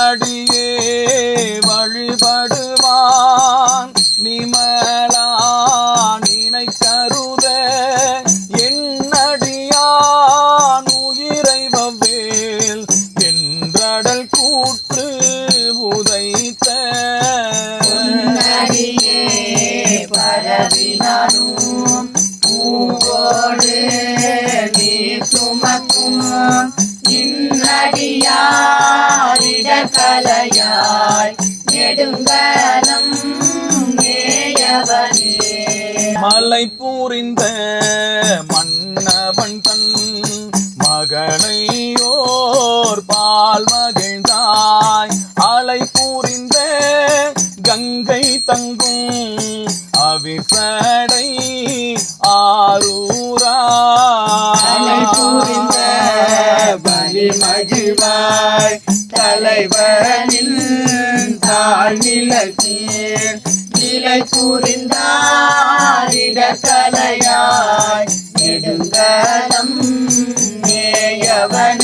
அடியே வழிபடுவான். நிமலா நினை கருத என்னடியான் உயிரை வவ்வேல். என்றடல் கூற்று உதைத்த. நடியே பூவோடு நீ சுமக்கும். இன்னடியாரிடக்கலையாய் நெடுங்கலம் மலை பூரிந்த மன்னவன் தன் மகனையோர் பால் மகிழ்ந்தாய். அலை பூரிந்த கங்கை தங்கும் அவிசடை ஆரூரா. புரிந்த பலி மகிழ்வாய் தலைவனின் நின்றாள் விளக்கீர் நிலை புரிந்தாரிட கலையாய் நெடுங்கலம் நேயவன்